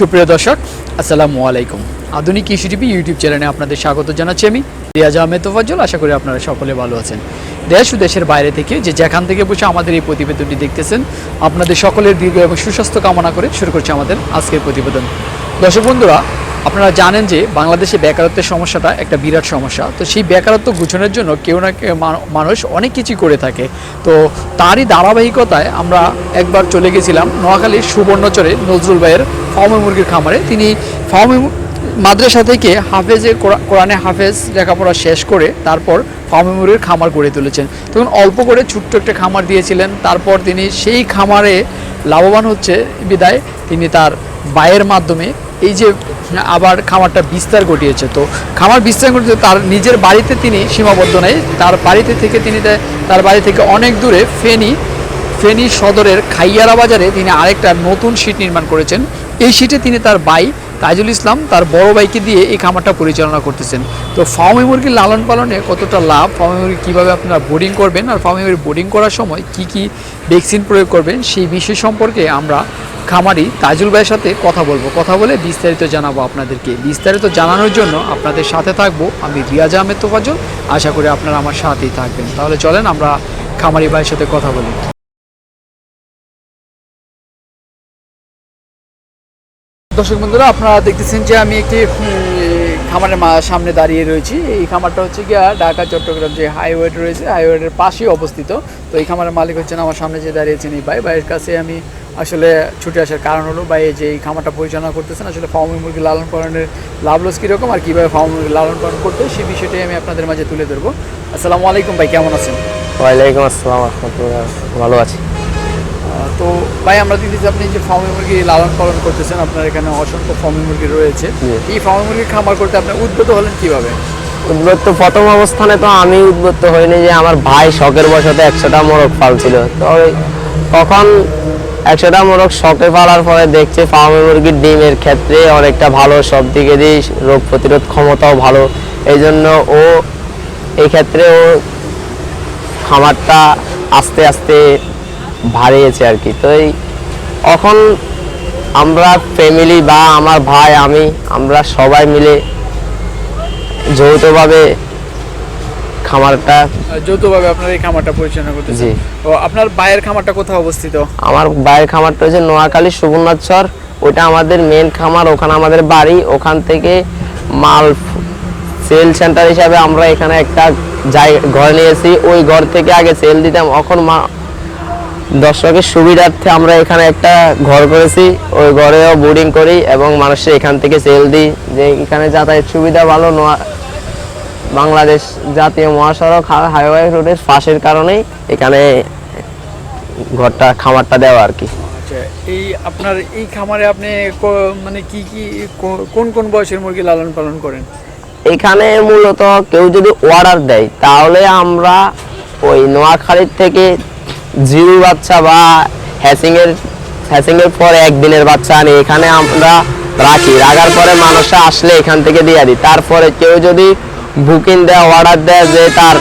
সুপ্রিয় দর্শক, আসসালামু আলাইকুম। আধুনিক কৃষি টিভি ইউটিউব চ্যানেলে আপনাদের স্বাগত জানাচ্ছি আমি রিয়াজ আহমেদ তোফাজ্জল। আশা করি আপনারা সকলে ভালো আছেন। দেশ ও দেশের বাইরে থেকে যে যেখান থেকে বসে আমাদের এই প্রতিবেদনটি দেখতেছেন, আপনাদের সকলের দীর্ঘ এবং সুস্বাস্থ্য কামনা করে শুরু করছে আমাদের আজকের প্রতিবেদন। দর্শক বন্ধুরা আপনারা জানেন যে বাংলাদেশে বেকারত্বের সমস্যাটা একটা বিরাট সমস্যা। তো সেই বেকারত্ব ঘুচনের জন্য কেউ না কেউ মানুষ অনেক কিছুই করে থাকে। তো তারই ধারাবাহিকতায় আমরা একবার চলে গেছিলাম নোয়াখালীর সুবর্ণচরে নজরুল ভাইয়ের ফার্মে মুরগির খামারে। তিনি ফার্মে মাদ্রাসা থেকে হাফেজে কোরা- কোরআনে হাফেজ লেখাপড়া শেষ করে তারপর ফার্মে মুরগির খামার গড়ে তুলেছেন। তখন অল্প করে ছোট্ট একটা খামার দিয়েছিলেন। তারপর তিনি সেই খামারে লাভবান হচ্ছে বিদায়। তিনি তার বায়ের মাধ্যমে এই যে আবার খামারটা বিস্তার ঘটিয়েছে, তো খামার বিস্তার ঘটিয়েছে, তার নিজের বাড়িতে তিনি সীমাবদ্ধ নেই, তার বাড়িতে থেকে তিনি তার বাড়ি থেকে অনেক দূরে ফেনি, ফেনী সদরের খাইয়ারা বাজারে তিনি আরেকটা নতুন শীট নির্মাণ করেছেন। এই শীটে তিনি তার ভাই তাজুল ইসলাম তার বড় ভাইকে দিয়ে এই খামারটা পরিচালনা করতেছেন। তো ফার্মে মুরগির লালন পালনে কতটা লাভ, ফার্মে মুরগি কীভাবে আপনারা বোর্ডিং করবেন আর ফার্মে মুরগি বোর্ডিং করার সময় কি কি ভ্যাকসিন প্রয়োগ করবেন সেই বিষয় সম্পর্কে আমরা খামারি তাজুল ভাইয়ের সাথে কথা বলব। কথা বলে বিস্তারিত জানাব আপনাদেরকে। বিস্তারিত জানানোর জন্য আপনাদের সাথে থাকব আমি রিয়াজ আহমেদ তোফাজল আশা করি আপনারা আমার সাথেই থাকবেন। তাহলে চলেন আমরা খামারি ভাইয়ের সাথে কথা বলি। দর্শক বন্ধুরা, আপনারা দেখতেছেন যে আমি একটি খামারের সামনে দাঁড়িয়ে রয়েছি। এই খামারটা হচ্ছে গিয়া ঢাকা, চট্টগ্রাম যে হাইওয়ে রয়েছে, হাইওয়ের পাশেই অবস্থিত। তো এই খামারের মালিক হচ্ছেন আমার সামনে যে দাঁড়িয়েছেন এই ভাই। ভাইয়ের কাছে আমি আসলে ছুটে আসার কারণ হলো, ভাই, এই যে এই খামারটা পরিচালনা করতেছেন, আসলে ফার্মি মুরগি লালন পালনের লাভ লস কীরকম আর কীভাবে ফার্মি মুরগি লালন পালন করতে সেই বিষয়টাই আমি আপনাদের মাঝে তুলে ধরবো। আসসালামু আলাইকুম ভাই, কেমন আছেন? ওয়ালাইকুম আসসালাম ভালো আছি। তো ভাই আমরা দেখতেছি আপনি যে ফার্মি মুরগি লালন পালন করতেছেন আপনার এখানে অসংখ্য ফার্মি মুরগি রয়েছে। এই ফার্মি মুরগির খামার করতে আপনি উদ্বুদ্ধ হলেন কীভাবে? উদ্বুদ্ধ প্রথম অবস্থানে তো আমি উদ্বুদ্ধ হইনি যে আমার ভাই শখের বসতে একশোটা মোরগ পালছিল তো তখন একশোটা মোরগ শখে পালার পরে দেখছে ফার্মে মুরগির ডিমের ক্ষেত্রে অনেকটা ভালো সব দিকে দিয়ে রোগ প্রতিরোধ ক্ষমতাও ভালো। এই জন্য ও এই ক্ষেত্রে ও খামারটা আস্তে আস্তে বাড়িয়েছে আর কি। তো এই এখন আমরা ফ্যামিলি বা আমার ভাই আমি আমরা সবাই মিলে যৌথভাবে খামারটা যৌথভাবে আপনার এই খামারটা পরিচালনা করতেছেন। জি। ও আপনার বায়ের খামারটা কোথায় অবস্থিত? আমার বাইরের খামারটা হচ্ছে নোয়াখালী সুবর্ণাচর। ওটা আমাদের মেন খামার ওখানে আমাদের বাড়ি। ওখান থেকে মাল সেল সেন্টার হিসাবে আমরা এখানে একটা জায়গা ঘর নিয়েছি। ওই ঘর থেকে আগে সেল দিতাম। এখন মা দর্শকের সুবিধার্থে আমরা এখানে একটা ঘর করেছি। ওই ঘরেও বোর্ডিং করি এবং মানুষের এখান থেকে সেল দিই। যে এখানে যাতায়াত সুবিধা ভালো নোয়া বাংলাদেশ জাতীয় মহাসড়ক হাইওয়ে রোডের পাশের কারণেই এখানে ঘরটা খামারটা দেওয়া আর কি। আচ্ছা এই আপনার এই খামারে আপনি মানে কি কি কোন কোন বয়সের মুরগি লালন পালন করেন? এখানে মূলত কেউ যদি অর্ডার দেয় তাহলে আমরা ওই নোয়াখালীর থেকে জিরো বাচ্চা বা হ্যাসিংয়ের হ্যাসিংয়ের পর একদিনের বাচ্চা আনি, এখানে আমরা রাখি। রাখার পরে মানুষরা আসলে এখান থেকে দিয়ে দিই। তারপরে কেউ যদি বুকিং দেয় অর্ডার দেয় যে তার,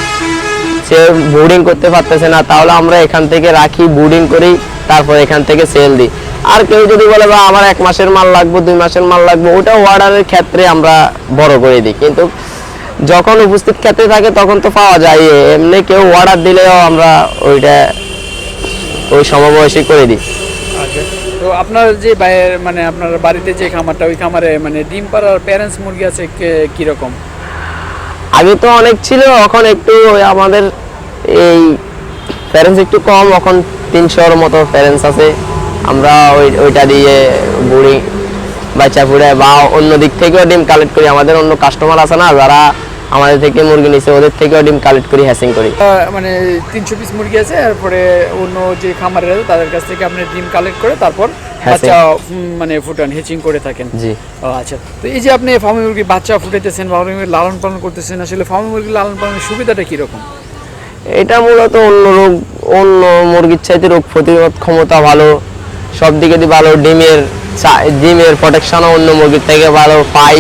সে বোর্ডিং করতে পারতেছে না, তাহলে আমরা এখান থেকে রাখি বোর্ডিং করি, তারপর এখান থেকে সেল দিই। আর কেউ যদি বলে, বা, আমার এক মাসের মাল লাগবে, দুই মাসের মাল লাগবে ওটা অর্ডারের ক্ষেত্রে আমরা বড় করে দিই। কিন্তু যখন উপস্থিত ক্ষেত্রে থাকে, তখন তো পাওয়া যায়। এমনি কেউ অর্ডার দিলেও আমরা ওইটা ওই সমবয়সী করে দিই। আচ্ছা। তো আপনার যে মানে আপনার বাড়িতে যে খামারটা ওই খামারে মানে ডিম পাড়ার প্যারেন্টস মুরগি আছে কে- কীরকম? আগে তো অনেক ছিল এখন একটু আমাদের এই প্যারেন্টস একটু কম এখন তিনশোর মতো প্যারেন্টস আছে। আমরা ওই ওইটা দিয়ে বুড়ি বাচ্চা ফুড়ে বা অন্য দিক থেকেও ডিম কালেক্ট করি। আমাদের অন্য কাস্টমার আছে না যারা আমাদের থেকে মুরগি নিছে ওদের থেকেও ডিম কালেক্ট করি হ্যাসিং করি। মানে তিনশো পিস মুরগি আছে তারপরে অন্য যে খামারের আছে তাদের কাছ থেকে আপনি ডিম কালেক্ট করে তারপর। বাচ্চা মানে ফুটান হেচিং করে থাকেন। জি। আচ্ছা। তো এই যে আপনি ফার্মি মুরগি বাচ্চা ফুটাইতেছেন মুরগি লালন পালন করতেছেন আসলে ফার্মি মুরগি লালন পালনের সুবিধাটা কীরকম? এটা মূলত অন্য রোগ অন্য মুরগির চাইতে রোগ প্রতিরোধ ক্ষমতা ভালো সব দিকে ভালো ডিমের ডিমের প্রোটেকশনও অন্য মুরগির থেকে ভালো পাই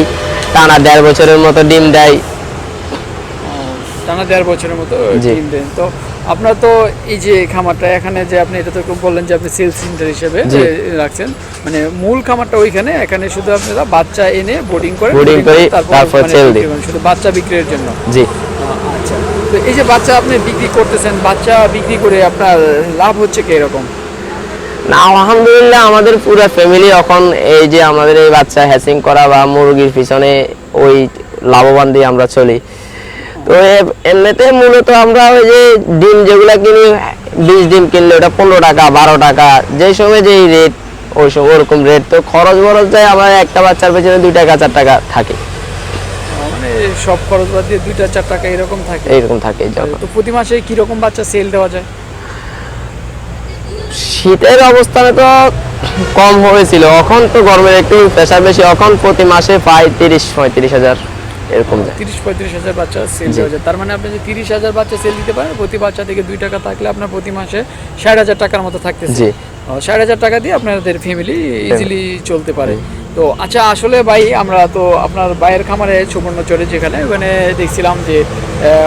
টানা দেড় বছরের মতো ডিম দেয় টানা দেড় বছরের মতো দেন তো আপনার তো এই যে খামারটা এখানে যে আপনি এটা তো বললেন যে আপনি সেলস সেন্টার হিসেবে। রাখছেন। মানে মূল খামারটা ওইখানে এখানে শুধু আপনারা বাচ্চা এনে বোর্ডিং করে Boarding করি, তারপর sell দিই। শুধু বাচ্চা বিক্রির জন্য? জি। আচ্ছা। তো এই যে বাচ্চা আপনি বিক্রি করতেছেন বাচ্চা বিক্রি করে আপনার লাভ হচ্ছে কি এরকম? না আলহামদুলিল্লাহ আমাদের পুরো ফ্যামিলি এখন এই যে আমাদের এই বাচ্চা হ্যাসিং করা বা মুরগির পিছনে ওই লাভবান দিয়ে আমরা চলি। তো এমনিতে মূলত আমরা ওই যে ডিম যেগুলা কিনি বিশ ডিম কিনলে ওটা পনেরো টাকা বারো টাকা যে সময় যেই রেট ওই সময় ওরকম রেট তো খরচ বরচ যায় আমার একটা বাচ্চার পেছনে দুই টাকা চার টাকা থাকে। মানে সব খরচ বাদ দিয়ে দুইটা চার টাকা এরকম থাকে। এইরকম থাকে তো প্রতি মাসে কীরকম বাচ্চা সেল দেওয়া যায়? শীতের অবস্থানে তো কম হয়েছিল। এখন তো গরমের একটু প্রেশার বেশি। এখন প্রতি মাসে প্রায় তিরিশ পঁয়ত্রিশ হাজার। এরকম তিরিশ পঁয়ত্রিশ হাজার বাচ্চা সেল হয়ে দেওয়া যায়। তার মানে আপনি যে তিরিশ হাজার বাচ্চা সেল দিতে পারেন প্রতি বাচ্চা থেকে দুই টাকা থাকলে আপনার প্রতি মাসে ষাট হাজার টাকার মতো থাকতেছে। ষাট হাজার টাকা দিয়ে আপনাদের ফ্যামিলি ইজিলি চলতে পারে। তো আচ্ছা আসলে ভাই আমরা তো আপনার বাইরের খামারে সুবর্ণচরে যেখানে ওখানে দেখছিলাম যে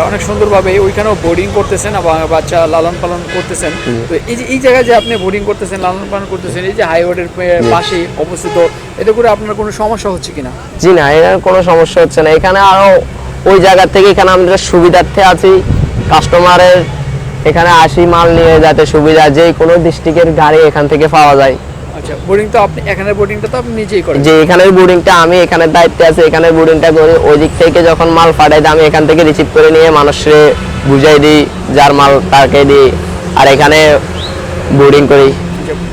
অনেক সুন্দরভাবে ওইখানেও বোর্ডিং করতেছেন বাচ্চা লালন পালন করতেছেন। তো এই যে এই জায়গায় যে আপনি বোর্ডিং করতেছেন লালন পালন করতেছেন এই যে হাইওয়ের পাশে অবস্থিত এতে করে আপনার কোনো সমস্যা হচ্ছে কিনা? জি না এর কোনো সমস্যা হচ্ছে না। এখানে আরও ওই জায়গা থেকে এখানে আমাদের সুবিধার্থে আছি। কাস্টমারের এখানে আসি মাল নিয়ে যাতে সুবিধা যে কোনো ডিস্ট্রিক্টের গাড়ি এখান থেকে পাওয়া যায়। আচ্ছা বোর্ডিং তো আপনি এখানের বোর্ডিংটা তো আপনি নিজেই করেন। যে এখানের বোর্ডিংটা আমি এখানের দায়িত্বে আছে এখানের বোর্ডিংটা করি ওই দিক থেকে যখন মাল পাঠাই দিই আমি এখান থেকে রিসিভ করে নিয়ে মানুষরে বুঝাই দিই যার মাল তাকে দিই আর এখানে বোর্ডিং করি।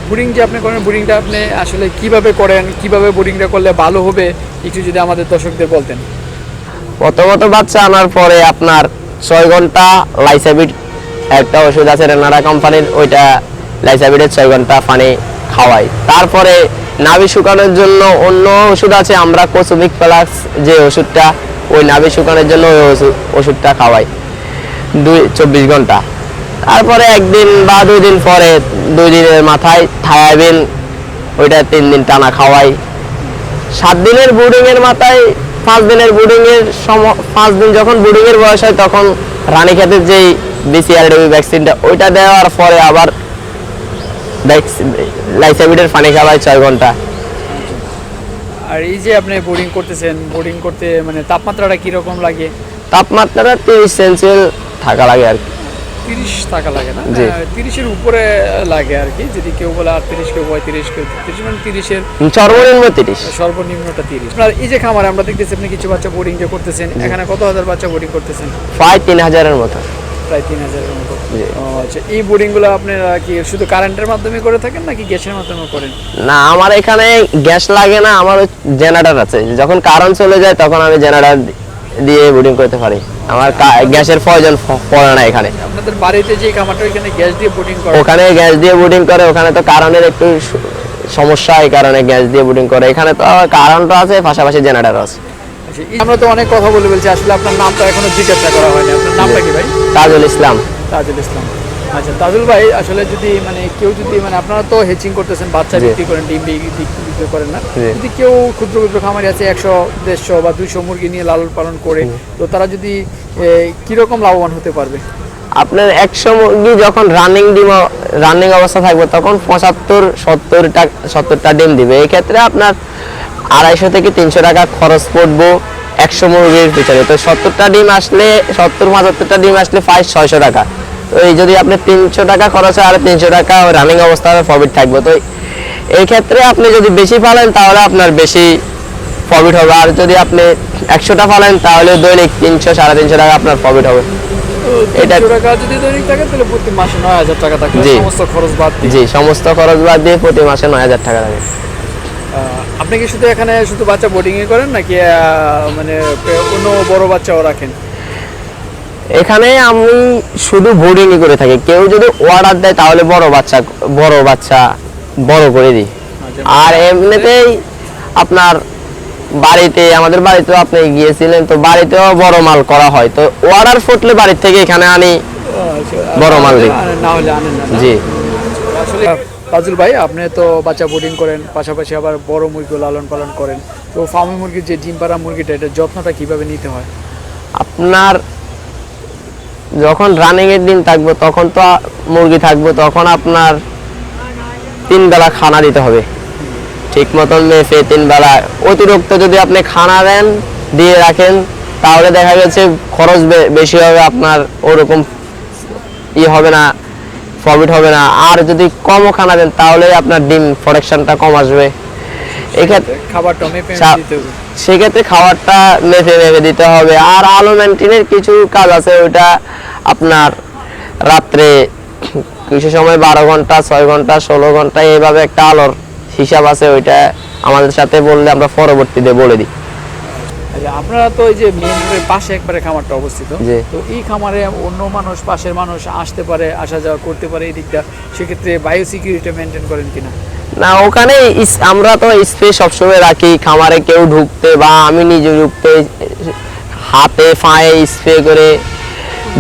বোর্ডিং যে আপনি করেন বোর্ডিংটা আপনি আসলে কীভাবে করেন কীভাবে বোর্ডিংটা করলে ভালো হবে একটু যদি আমাদের দর্শকদের বলতেন। প্রথমত বাচ্চা আনার পরে আপনার ছয় ঘণ্টা লাইসাবিট একটা ওষুধ আছে রেনাডা কোম্পানির ওইটা লাইসাবিটের ছয় ঘণ্টা পানি খাওয়াই। তারপরে নাভি শুকানোর জন্য অন্য ওষুধ আছে, আমরা কোসুমিক প্লাস যে ওষুধটা, ওই নাভি শুকানোর জন্য ওই ওষুধটা খাওয়াই। দুই, চব্বিশ ঘণ্টা। তারপরে একদিন বা দুই দিন পরে, দুই দিনের মাথায় থায়াবিন, ওইটা তিন দিন টানা খাওয়াই। সাত দিনের বোর্ডিং এর মাথায়, পাঁচ দিনের বোর্ডিং এর সম- পাঁচ দিন যখন বোর্ডিং এর বয়স হয়, তখন রানী রানীক্ষেতের যেই বিসিআরডব্লিউ ভ্যাকসিনটা ওইটা দেওয়ার পরে আবার লাইসাবিটের পানি খাওয়ায় ছয় ঘণ্টা। আর এই যে আপনি বোর্ডিং করতেছেন বোর্ডিং করতে মানে তাপমাত্রাটা কীরকম লাগে? তাপমাত্রাটা তিরিশ সেলসিয়াস থাকা লাগে আর কি। তিরিশ টাকা লাগে না? জি। তিরিশের উপরে লাগে আর কি। যদি কেউ বলে আটত্রিশ কেউ পঁয়ত্রিশ কেউ তিরিশ মানে তিরিশের সর্বনিম্ন তিরিশ। সর্বনিম্নটা তিরিশ। আপনার এই যে খামারে আমরা দেখতেছি আপনি কিছু বাচ্চা বোর্ডিং যে করতেছেন এখানে কত হাজার বাচ্চা বোর্ডিং করতেছেন? প্রায় তিন হাজারের মতো। প্রায় তিন হাজারের মতো। আচ্ছা এই বোর্ডিংগুলো আপনারা কি শুধু কারেন্টের মাধ্যমে করে থাকেন নাকি গ্যাসের মাধ্যমে করেন? না আমার এখানে গ্যাস লাগে না আমার জেনারেটর আছে। যখন কারেন্ট চলে যায় তখন আমি জেনারেটর দিয়ে বোর্ডিং করতে পারি। আমার গ্যাসের প্রয়োজন পড়ে না এখানে। আপনাদের বাড়িতে যে খামারটা ওইখানে গ্যাস দিয়ে বোর্ডিং করে? ওখানে গ্যাস দিয়ে বোর্ডিং করে ওখানে তো কারেন্টের একটু সমস্যা এই কারণে গ্যাস দিয়ে বোর্ডিং করে। এখানে তো কারেন্টও আছে পাশাপাশি জেনারেটর আছে। আমরা তো অনেক কথা বলে বলছি আসলে আপনার নামটা এখনও জিজ্ঞাসা করা হয়নি। আপনার নামটা কি ভাই? তাজুল ইসলাম। তাজুল ইসলাম। আচ্ছা তাজুল ভাই আসলে যদি মানে কেউ যদি মানে আপনারা তো হেচিং করতেছেন বাচ্চা বিক্রি করেন ডিম বিক্রি করেন না। যদি কেউ ক্ষুদ্র ক্ষুদ্র খামারি আছে একশো দেড়শো বা দুইশো মুরগি নিয়ে লালন পালন করে তো তারা যদি কীরকম লাভবান হতে পারবে? আপনার একশো মুরগি যখন রানিং ডিম রানিং অবস্থা থাকবে তখন পঁচাত্তর সত্তরটা সত্তরটা ডিম দিবে। এই ক্ষেত্রে আপনার আড়াইশো থেকে তিনশো টাকা খরচ পড়ব একশো মুরগির পিছনে তো সত্তরটা ডিম আসলে সত্তর পঁচাত্তরটা ডিম আসলে প্রায় ছয়শো টাকা। তো এই যদি আপনি তিনশো টাকা খরচ হয় আর তিনশো টাকা রানিং অবস্থায় প্রফিট থাকবে। তো এই ক্ষেত্রে আপনি যদি বেশি ফালেন তাহলে আপনার বেশি প্রফিট হবে। আর যদি আপনি একশোটা ফালেন তাহলে দৈনিক তিনশো সাড়ে তিনশো টাকা আপনার প্রফিট হবে। এটা- টাকা যদি দৈনিক থাকে তাহলে প্রতি মাসে নয় হাজার টাকা থাকে। জি। সমস্ত খরচ বাদ দিয়ে। জি সমস্ত খরচ বাদ দিয়ে প্রতি মাসে নয় হাজার টাকা লাগে। আহ, আপনি কি শুধু এখানে শুধু বাচ্চা বোর্ডিং এ করেন নাকি মানে অন্য বড় বাচ্চাও রাখেন? এখানে আমি শুধু বোর্ডিংই করে থাকি। কেউ যদি অর্ডার দেয় তাহলে বড় বাচ্চা বড় বাচ্চা বড় করে দিই। আচ্ছা। আর এমনিতেই আপনার বাড়িতে আমাদের বাড়িতেও আপনি গিয়েছিলেন তো বাড়িতেও বড় মাল করা হয়। তো অর্ডার ফুটলে বাড়ির থেকে এখানে আনি আচ্ছা, বড় মাল দিই। জি। আসলে তাজুল ভাই, আপনি তো বাচ্চা বোর্ডিং করেন, পাশাপাশি আবার বড় মুরগি লালন পালন করেন। তো ফার্মি মুরগির যে ডিম পাড়া মুরগিটা, এটা যত্নটা কীভাবে নিতে হয়? আপনার যখন রানিং এর দিন থাকব, তখন তো মুরগি থাকব, তখন আপনার তিন বেলা খানা দিতে হবে। ঠিক মতন মেপে তিন বেলা। অতিরিক্ত যদি আপনি খানা দেন, দিয়ে রাখেন, তাহলে দেখা গেছে খরচ বেশি হবে, আপনার ওরকম ই হবে না। প্রফিট হবে না। আর যদি কমও খানা দেন তাহলে আপনার ডিম প্রোডাকশনটা কম আসবে। এক্ষেত্রে খাবারটা মেপে চা- দিতে হবে। সেক্ষেত্রে খাবারটা মেপে মেপে দিতে হবে। আর আলো মেনটেনের কিছু কাজ আছে ওইটা আপনার রাত্রে কিছু সময় বারো ঘণ্টা ছয় ঘণ্টা ষোলো ঘণ্টা এইভাবে একটা আলোর হিসাব আছে ওইটা আমাদের সাথে বললে আমরা পরবর্তীতে বলে দিই। আচ্ছা আপনারা তো এই যে মেন রোডের পাশে একবারে খামারটা অবস্থিত। তো এই খামারে অন্য মানুষ পাশের মানুষ আসতে পারে আসা যাওয়া করতে পারে এই দিকটা। সেক্ষেত্রে বায়ো সিকিউরিটি মেনটেন করেন কিনা? না ওখানে আমরা তো স্প্রে সবসময় রাখি। খামারে কেউ ঢুকতে বা আমি নিজে ঢুকতে হাতে ফায়ে স্প্রে করে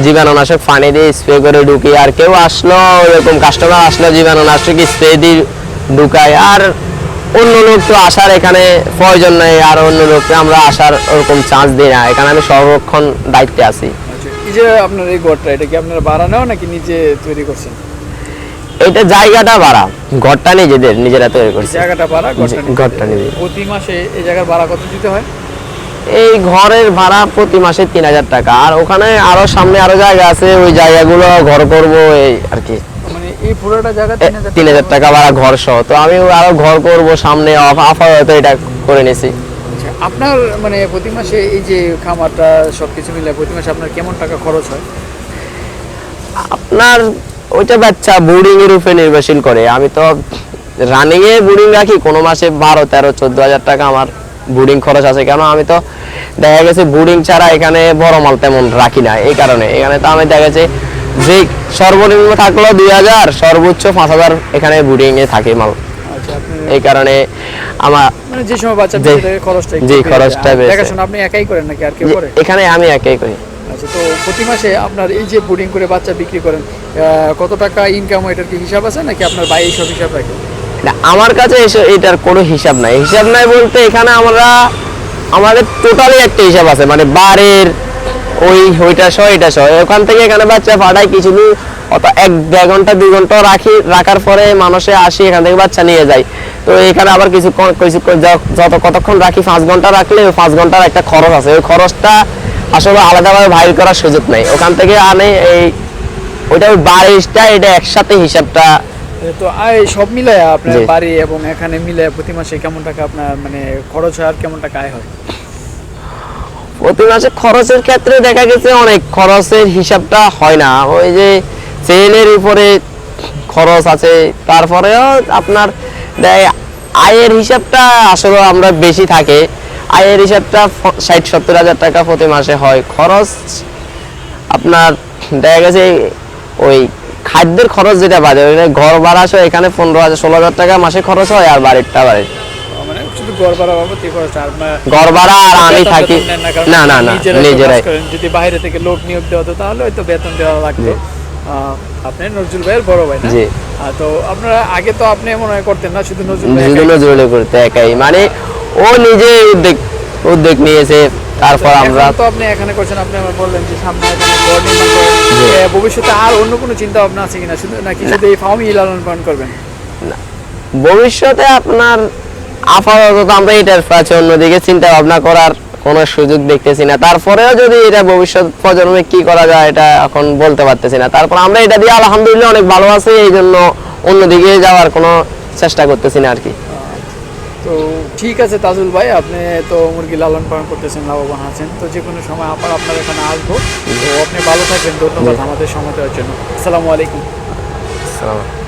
জীবাণুনাশক পানি দিয়ে স্প্রে করে ঢুকি। আর কেউ আসলো এরকম কাস্টমার আসলো জীবাণুনাশক স্প্রে দিয়ে ঢুকায়। আর অন্য লোক তো আসার এখানে প্রয়োজন নেই আর অন্য লোককে আমরা আসার ওরকম চান্স দিই না। এখানে আমি সংরক্ষণ দায়িত্বে আছি। আচ্ছা এই যে আপনার এই ঘরটা এটা কি আপনারা নাকি নিজে তৈরি করছেন? এটা জায়গাটা বাড়া ঘরটা নিজেদের নিজেরা তৈরি করছে। জায়গাটা ভাড়া ঘরটা। প্রতি মাসে এই জায়গার ভাড়া কত দিতে হয়? এই ঘরের ভাড়া প্রতি মাসে তিন হাজার টাকা আর ওখানে আরও সামনে আরও জায়গা আছে ওই জায়গাগুলো ঘর করব এই আর কি। মানে এই পুরোটা জায়গা তিন হাজার টাকা ভাড়া ঘর সহ তো আমি আরও ঘর করব সামনে এটা করে নিয়েছি আচ্ছা, আপনার মানে প্রতি মাসে এই যে খামারটা সবকিছু মিলে প্রতি মাসে আপনার কেমন টাকা খরচ হয়? আপনার ওইটা বাচ্চা বোর্ডিং এর উপরে নির্ভরশীল করে। আমি তো রানিং এ বোর্ডিং রাখি কোনো মাসে বারো তেরো চোদ্দ হাজার টাকা আমার বোর্ডিং খরচ আছে। কেন আমি তো দেখা গেছে বোর্ডিং ছাড়া এখানে বড় মাল তেমন রাখি না এই কারণে। এখানে তো আমি দেখা গেছে যে সর্বনিম্ন থাকল দুই হাজার সর্বোচ্চ পাঁচ হাজার এখানে বোর্ডিং এ থাকে মাল। আচ্ছা এই কারণে আমার মানে যে সময় বাচ্চা। খরচটা জি, খরচটা দেখাশোনা আপনি একাই করেন নাকি আর কেউ করে? এখানে আমি একাই করি। আচ্ছা তো প্রতি মাসে আপনার এই যে বোর্ডিং করে বাচ্চা বিক্রি করেন কত টাকা ইনকাম এটার কি হিসাব আছে নাকি আপনার বাইরে সব হিসাব রাখেন না আমার কাছে এটার কোনো হিসাব নাই। হিসাব নাই বলতে এখানে আমরা আমাদের টোটালি একটা হিসাব আছে। মানে বারের ওই ওইটা সহ এটা সহ। ওখান থেকে এখানে বাচ্চা পাঠায় কিছু দূর অত এক দেড় ঘণ্টা দুই ঘণ্টা রাখি রাখার পরে মানুষে আসি এখান থেকে বাচ্চা নিয়ে যায়। তো এখানে আবার কিছু যত কতক্ষণ রাখি পাঁচ ঘণ্টা রাখলে ওই পাঁচ ঘণ্টার একটা খরচ আছে। ওই খরচটা আসলে আলাদাভাবে ভাইর করার সুযোগ নাই। ওখান থেকে আনে এই ওইটা ওই বারিশটা এটা একসাথে হিসাবটা তো সব মিলায় আপনার বাড়ি এবং এখানে মিলে প্রতি মাসে কেমন টাকা আপনার মানে খরচ হয় আর কেমন টাকা আয় হয়? প্রতি মাসে খরচের ক্ষেত্রে দেখা গেছে অনেক খরচের হিসাবটা হয় না। ওই যে সেলের উপরে খরচ আছে, তারপরেও আপনার আয়ের হিসাবটা আসলে আমরা বেশি থাকে। আয়ের হিসাবটা ষাট, সত্তর হাজার টাকা প্রতি মাসে হয়। খরচ আপনার দেখা গেছে ওই খাদ্যের খরচ যেটা বাজে ঘর ভাড়া সহ এখানে পনেরো হাজার, ষোলো হাজার টাকা মাসে খরচ হয় আর বাড়িরটা বাড়ি। মানে শুধু গড় ভাড়া বাবদ এই আর আপনার আর আমি থাকি না, না না না নিজেরাই তো কাজ নিজেরাই করেন। যদি বাইরে থেকে লোক নিয়োগ দেওয়া হতো তাহলে হয়তো বেতন দেওয়া লাগতো। আপনি নজরুল ভাইয়ের বড় ভাই না? তো আপনারা আগে তো আপনি মনে হয় করতেন না শুধু নজরুল ভাই শুধু একাই। করতে একাই। মানে ও নিজে উদ্যোগ উদ্যোগ নিয়েছে তারপর আমরা তো আপনি এখানে করছেন আপনি আমার বললেন যে সামনে ভবিষ্যতে আর অন্য কোনো চিন্তা ভাবনা আছে কিনা? শুধু নাকি শুধু এই ফার্মই লালন পালন করবেন? না। ভবিষ্যতে আপনার আপাতত আমরা এটার কাছে অন্যদিকে চিন্তা ভাবনা করার কোনো সুযোগ দেখতেছি না। তারপরেও যদি এটা ভবিষ্যৎ প্রজন্মে কি করা যায় এটা এখন বলতে পারতেছি না। তারপর আমরা এটা দিয়ে আলহামদুলিল্লাহ অনেক ভালো আছি এই জন্য অন্যদিকে যাওয়ার কোনো চেষ্টা করতেছি না আর কি। তো ঠিক আছে তাজুল ভাই আপনি তো মুরগি লালন পালন করতেছেন লাভবান আছেন। তো যে কোনো সময় আবার আপনার এখানে আসব। তো আপনি ভালো থাকবেন ধন্যবাদ আমাদের সময় দেওয়ার জন্য। আসসালামু আলাইকুম। আসসালামু আলাইকুম।